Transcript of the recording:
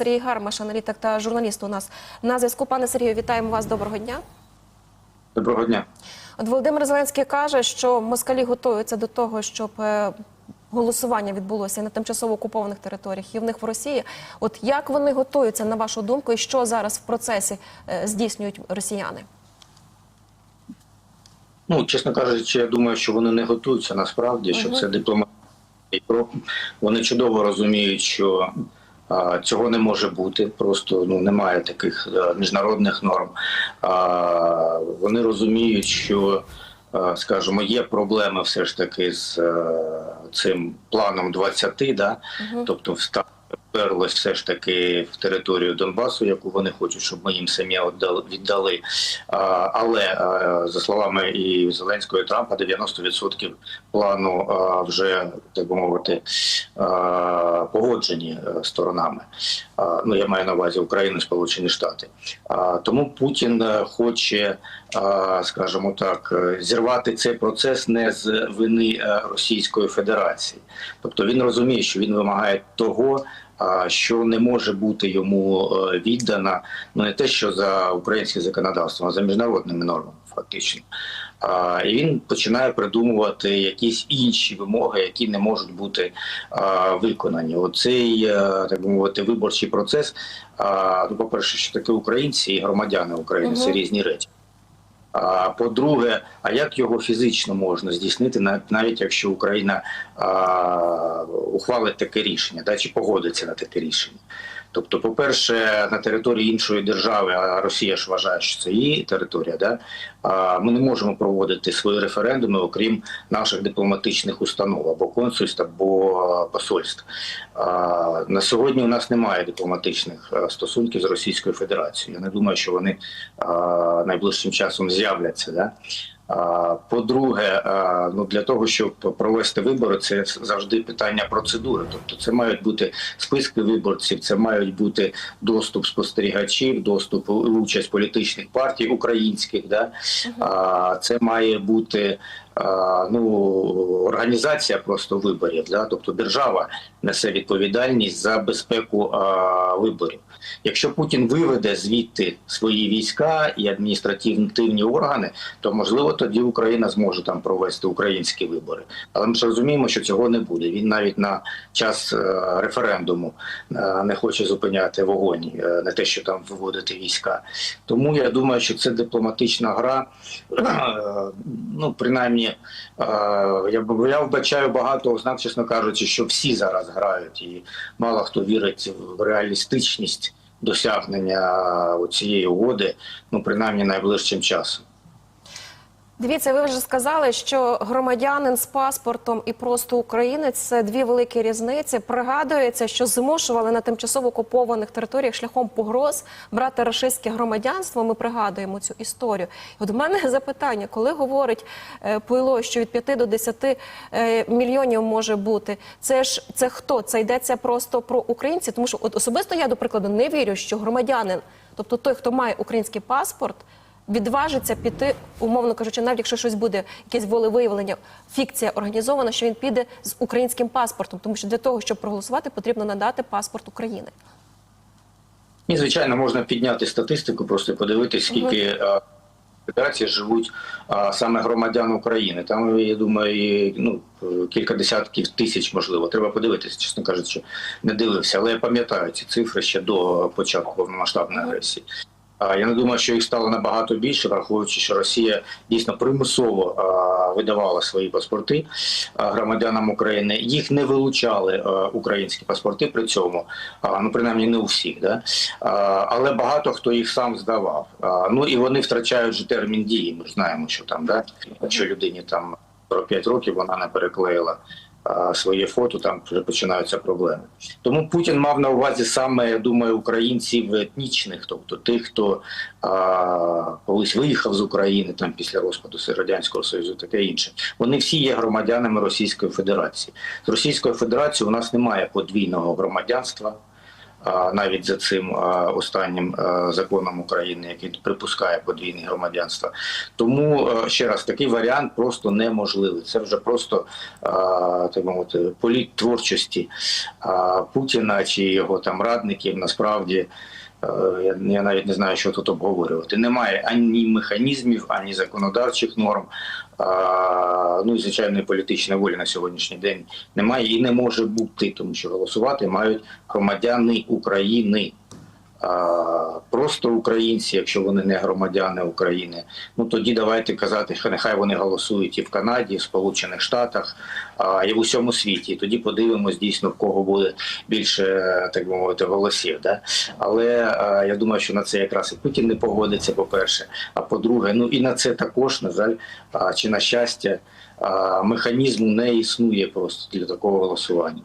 Сергій Гармаш, аналітик та журналіст у нас на зв'язку. Пане Сергію, вітаємо вас. Доброго дня. Доброго дня. От Володимир Зеленський каже, що москалі готуються до того, щоб е, голосування відбулося на тимчасово окупованих територіях і в них в Росії. От як вони готуються на вашу думку, і що зараз в процесі е, здійснюють росіяни? Ну, чесно кажучи, я думаю, що вони не готуються насправді, що це дипломатичний крок. Вони чудово розуміють, що цього не може бути. Просто ну немає таких міжнародних норм. Вони розуміють, що, а, скажімо, є проблеми все ж таки з цим планом 20, да? тобто вста- вперлось все ж таки в територію Донбасу, яку вони хочуть, щоб ми їм самі віддали-. Але за словами і Зеленського і Трампа, 90% плану вже так би мовити погоджені е, сторонами. Ну я маю на увазі Україну, Сполучені Штати. Тому Путін е, хоче, скажімо так, е, зірвати цей процес не з вини Російської Федерації. Тобто він розуміє, що він вимагає того. Що не може бути йому е, віддана, ну не те, що за українським законодавством, а за міжнародними нормами, фактично. І він починає придумувати якісь інші вимоги, які не можуть бути виконані. Оцей е, так би мовити виборчий процес. Ну, по-перше, що таке українці і громадяни України це різні речі. По-друге, а як його фізично можна здійснити, нав- навіть якщо Україна ухвалить таке рішення, да, чи погодиться на таке рішення? Тобто, по-перше, на території іншої держави, а Росія ж вважає, що це її територія, да, ми не можемо проводити свої референдуми, окрім наших дипломатичних установ або консульств, або посольств. На сьогодні у нас немає дипломатичних стосунків з Російською Федерацією. Я не думаю, що вони найближчим часом з'являться. Да? По-друге, ну для того, щоб провести вибори, це завжди питання процедури. Тобто, це мають бути списки виборців, це мають бути доступ спостерігачів, доступ участь політичних партій українських. Да? Це має бути ну, організація просто виборів. Да? Тобто держава несе відповідальність за безпеку а, виборів. Якщо Путін виведе звідти свої війська і адміністративні органи, то можливо тоді Україна зможе там провести українські вибори. Але ми ж розуміємо, що цього не буде. Він навіть на час е, референдуму е, не хоче зупиняти вогонь, е, не те, що там виводити війська. Тому я думаю, що це дипломатична гра. Ну, принаймні, е, я я вбачаю багато ознак, чесно кажучи, що всі зараз грають, і мало хто вірить в реалістичність досягнення цієї угоди, ну принаймні найближчим часом. Дивіться, ви вже сказали, що громадянин з паспортом і просто українець це дві великі різниці. Пригадується, що змушували на тимчасово окупованих територіях шляхом погроз брати рашистське громадянство. Ми пригадуємо цю історію. От в мене запитання, коли говорить е, Пуйло, що від 5 до 10 е, мільйонів може бути, це ж це хто? Це йдеться просто про українців, тому що от особисто я до прикладу не вірю, що громадянин, тобто той, хто має український паспорт відважиться піти, умовно кажучи, навіть якщо щось буде, якесь волевиявлення, фікція організована, що він піде з українським паспортом, тому що для того, щоб проголосувати, потрібно надати паспорт України. І, звичайно, можна підняти статистику, просто подивитися, скільки е, федерацій живуть а, саме громадян України. Там, я думаю, і, ну, е, кілька десятків тисяч, можливо. Треба подивитися, чесно кажучи, не дивився. Але я пам'ятаю ці цифри ще до початку повномасштабної агресії. Я не думаю, що їх стало набагато більше, враховуючи, що Росія дійсно примусово видавала свої паспорти громадянам України. Їх не вилучали українські паспорти при цьому, ну принаймні не у всіх, да? але багато хто їх сам здавав. Ну і вони втрачають же термін дії. Ми ж знаємо, що там, да? якщо людині там 45 років вона не переклеїла своє фото, там вже починаються проблеми. Тому Путін мав на увазі саме, я думаю, українців етнічних, тобто тих, хто а, колись виїхав з України там після розпаду радянського союзу, таке інше. Вони всі є громадянами Російської Федерації. З Російською Федерацією у нас немає подвійного громадянства. Навіть за цим останнім законом України, який припускає подвійне громадянство. Тому е, ще раз такий варіант просто неможливий. Це вже просто так мовити, політ творчості Путіна чи його там радників. Насправді я, я навіть не знаю, що тут обговорювати. Немає ані механізмів, ані законодавчих норм. Ну і звичайної політичної волі на сьогоднішній день немає і не може бути, тому що голосувати мають громадяни України. Просто українці, якщо вони не громадяни України, ну тоді давайте казати, що нехай вони голосують і в Канаді, і в Сполучених Штатах, і в усьому світі. Тоді подивимось дійсно в кого буде більше, так мовити, голосів. Да? Але я думаю, що на це якраз і Путін не погодиться, по-перше. А по-друге, ну і на це також, на жаль, чи на щастя, механізму не існує просто для такого голосування.